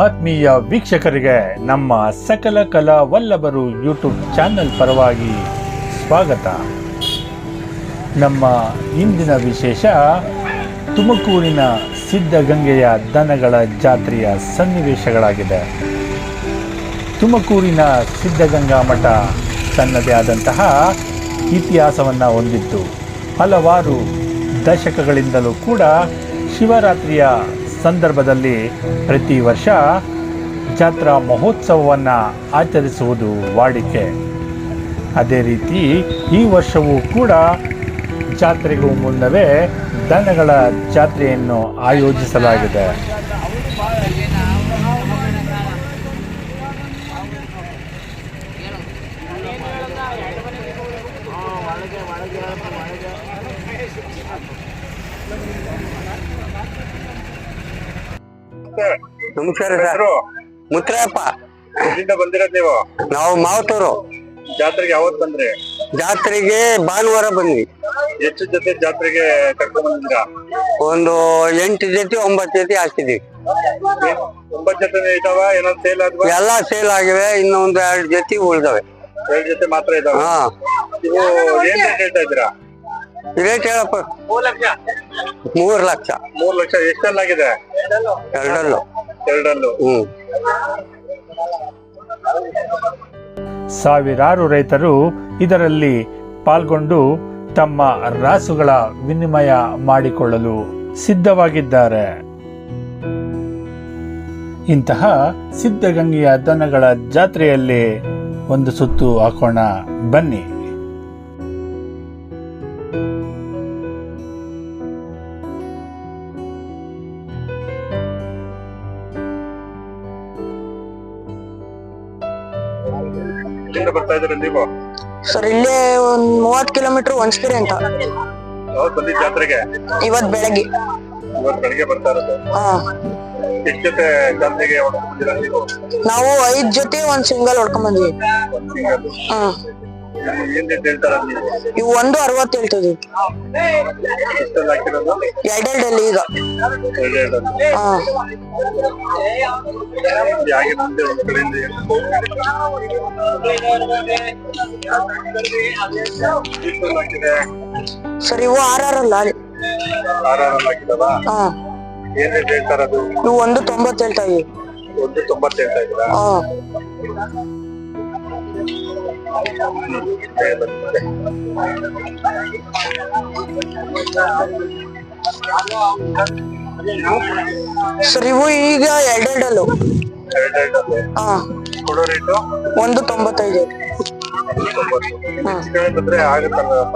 ಆತ್ಮೀಯ ವೀಕ್ಷಕರಿಗೆ ನಮ್ಮ ಸಕಲ ಕಲಾ ವಲ್ಲಭರು ಯೂಟ್ಯೂಬ್ ಚಾನೆಲ್ ಪರವಾಗಿ ಸ್ವಾಗತ. ನಮ್ಮ ಇಂದಿನ ವಿಶೇಷ ತುಮಕೂರಿನ ಸಿದ್ಧಗಂಗೆಯ ದನಗಳ ಜಾತ್ರೆಯ ಸನ್ನಿವೇಶಗಳಾಗಿದೆ. ತುಮಕೂರಿನ ಸಿದ್ಧಗಂಗಾ ಮಠ ತನ್ನದೇ ಆದಂತಹ ಇತಿಹಾಸವನ್ನು ಹೊಂದಿತ್ತು ಹಲವಾರು ದಶಕಗಳಿಂದಲೂ ಕೂಡ ಶಿವರಾತ್ರಿಯ ಸಂದರ್ಭದಲ್ಲಿ ಪ್ರತಿ ವರ್ಷ ಜಾತ್ರಾ ಮಹೋತ್ಸವವನ್ನು ಆಚರಿಸುವುದು ವಾಡಿಕೆ. ಅದೇ ರೀತಿ ಈ ವರ್ಷವೂ ಕೂಡ ಜಾತ್ರೆಗೂ ಮುನ್ನವೇ ದನಗಳ ಜಾತ್ರೆಯನ್ನು ಆಯೋಜಿಸಲಾಗಿದೆ. ನಮಸ್ಕಾರ ಸರ್. ಮುತ್ತರಪ್ಪ ಎಲ್ಲಿಂದ ಬಂದಿರೋದ್ ನೀವು? ನಾವು ಮಾವತೂರು ಜಾತ್ರೆಗೆ ಯಾವತ್ ಬಂದ್ರಿ? ಜಾತ್ರೆಗೆ ಭಾನುವಾರ ಬಂದ್ವಿ. ಎಷ್ಟು ಜೊತೆ ಜಾತ್ರೆಗೆ ಕರ್ಕೊಂಡ್ ಬಂದಿದ್ರ ಒಂದು ಎಂಟು ಜೊತೆ ಒಂಬತ್ತು ಜೊತೆ ಹಾಕಿದ್ವಿ. ಒಂಬತ್ತು ಜೊತೆ ಇದಾವ? ಏನೋ ಸೇಲ್ ಆದ್ವಾ? ಎಲ್ಲ ಸೇಲ್ ಆಗಿವೆ ಇನ್ನು ಒಂದು ಎರಡು ಜೊತೆ ಉಳಿದವೆ. ಎರಡ್ ಜೊತೆ ಮಾತ್ರ ಇದಾವ? ಹಾ. ನೀವು ಏನ್ ರೇಟ್ ಹೇಳ್ತಾ ಇದ್ದೀರಾ? ರೇಟ್ ಹೇಳಪ್ಪ. ಮೂರ್ ಲಕ್ಷ. ಮೂರ್ ಲಕ್ಷ. ಎಷ್ಟಲ್ಲಾಗಿದೆ? ಎರಡಲ್ಲೂ. ಎರಡಲ್ಲೂ. ಹ್ಮ್. ಸಾವಿರಾರು ರೈತರು ಇದರಲ್ಲಿ ಪಾಲ್ಗೊಂಡು ತಮ್ಮ ರಾಸುಗಳ ವಿನಿಮಯ ಮಾಡಿಕೊಳ್ಳಲು ಸಿದ್ಧವಾಗಿದ್ದಾರೆ. ಇಂತಹ ಸಿದ್ಧಗಂಗೆಯ ದನಗಳ ಜಾತ್ರೆಯಲ್ಲಿ ಒಂದು ಸುತ್ತು ಹಾಕೋಣ. ಬನ್ನಿ. ಎಲ್ಲಿಂದ ಬರ್ತಾ ಇದ್ದೀರಾ ನೀವು? ಸರ್ ಇಲ್ಲೇ ಒಂದ್ ಮೂವತ್ ಕಿಲೋಮೀಟರ್ ಹೊನ್ಸ್ಕೆರೆ ಅಂತ. ಯಾವತ್ ಬಂದಿದ್ ಜಾತ್ರೆಗೆ? ಇವತ್ ಬೆಳಗ್ಗೆ. ಇವತ್ ಬೆಳಿಗ್ಗೆ ಬರ್ತಾ ಇರೋದು? ಹಾ. ಎಷ್ಟ್ ಜೊತೆ ಜಾತ್ರೆಗೆ ಹೊಡ್ಕೊಂಡ್ ಬಂದಿರಾ ನೀವು? ನಾವು ಐದ್ ಜೊತೆ ಒಂದ್ ಸಿಂಗಲ್ ಹೊಡ್ಕೊಂಡ್ ಬಂದ್ವಿ. ಹಾ. ಏನ್ ರೇಟ್ ಹೇಳ್ತಾರ ನೀವು ಇವು ಒಂದು ಅರವತ್ತು ಹೇಳ್ತಿದ್ವಿ. ಎಷ್ಟೆಲ್ಲ ಹಾಕಿರೋದು ಎರಡೆರಡಲ್ಲಿ ಈಗ. ಸರಿ ಎರಡಲ್ಲಿ. ಹಾ ಹಾಗೆ ಮುಂದೆ ಒಂದ್ ಕಡೆಯಿಂದ ಎಷ್ಟೆಲ್ಲ ಹಾಕಿದೆ ಸರ್ ಇವು ಆರ್ ಆರ್ ಅಲ್ಲ ಹಾ. ಏನ್ ರೇಟ್ ಹೇಳ್ತಾರ ಅದು ಇವು ಒಂದು ತೊಂಬತ್ತು ಹೇಳ್ತಾ ಇದೀವಿ. ಒಂದು ತೊಂಬತ್ತು ಹೇಳ್ತಾ ಇದ್ದೀರಾ? ಹಾ. ಸರ್ ಇವು ಈಗ ಎರಡೆರಡಲ್ಲು. ಹಾ. ಕೊಡೋ ರೇಟು ಒಂದು ತೊಂಬತ್ತೈದು.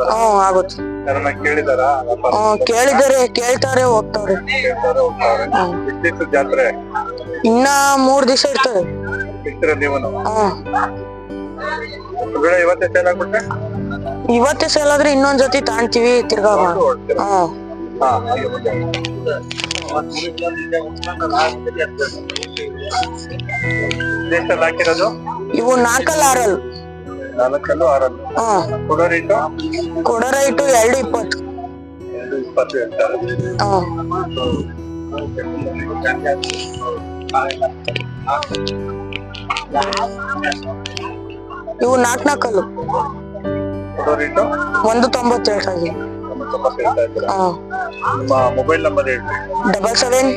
ಹ್ಮ್ ಆಗುತ್ತೆ. ಕೇಳಿದಾರ ಹ್ಮ್ ಕೇಳಿದರೆ ಕೇಳ್ತಾರೆ ಹೋಗ್ತಾವ್ರೆ ಹೋಗ್ತಾರೆ ಜಾತ್ರೆ ಇನ್ನ ಮೂರ್ ದಿವಸ ಇರ್ತದೆ. ಹ್ಮ್ ಇವತ್ತೇ ಸೇಲ್ ಆಗ್ಬಿಟ್ರೆ? ಇವತ್ತೇ ಸೇಲ್ ಆದ್ರೆ ಇನ್ನೊಂದ್ ಜೊತೆ ತಾಣ್ತೀವಿ ತಿರ್ಗಾ ಎಷ್ಟೆಲ್ಲ ಹಾಕಿರೋದು? ಇವು ನಾಲ್ಕಲ್ಲ ಆರಲ್. ನಾಲ್ಕಲ್ಲೂ ಆರಲ್ಲೂ ಹ್ಮ್. ಕೊಡೋ ರೇಟು ಕೊಡೋ ರೈಟು ಎರಡು ಇಪ್ಪತ್ತು. ಎರಡು ಇಪ್ಪತ್ತು ಹೇಳ್ತಾರೆ ಹ್ಮ್. ಇವು ನಾಟ್ನಾಕಲ್ಲು ಒಂದು ತೊಂಬತ್ತೇಳು ಆಗಿ mobile number double seven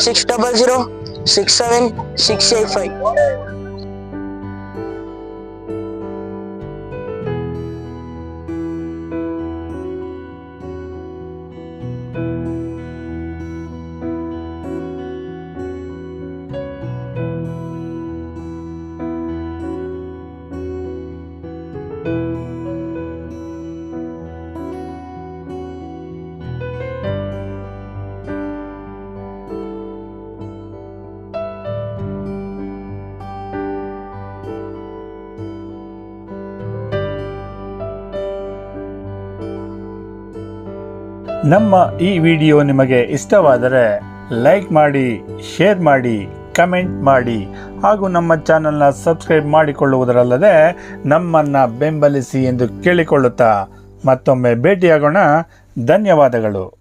six double zero six seven six eight five ನಮ್ಮ ಈ ವಿಡಿಯೋ ನಿಮಗೆ ಇಷ್ಟವಾದರೆ ಲೈಕ್ ಮಾಡಿ, ಶೇರ್ ಮಾಡಿ, ಕಮೆಂಟ್ ಮಾಡಿ ಹಾಗೂ ನಮ್ಮ ಚಾನಲ್ನ ಸಬ್ಸ್ಕ್ರೈಬ್ ಮಾಡಿಕೊಳ್ಳುವುದರಲ್ಲದೆ ನಮ್ಮನ್ನು ಬೆಂಬಲಿಸಿ ಎಂದು ಕೇಳಿಕೊಳ್ಳುತ್ತಾ ಮತ್ತೊಮ್ಮೆ ಭೇಟಿಯಾಗೋಣ. ಧನ್ಯವಾದಗಳು.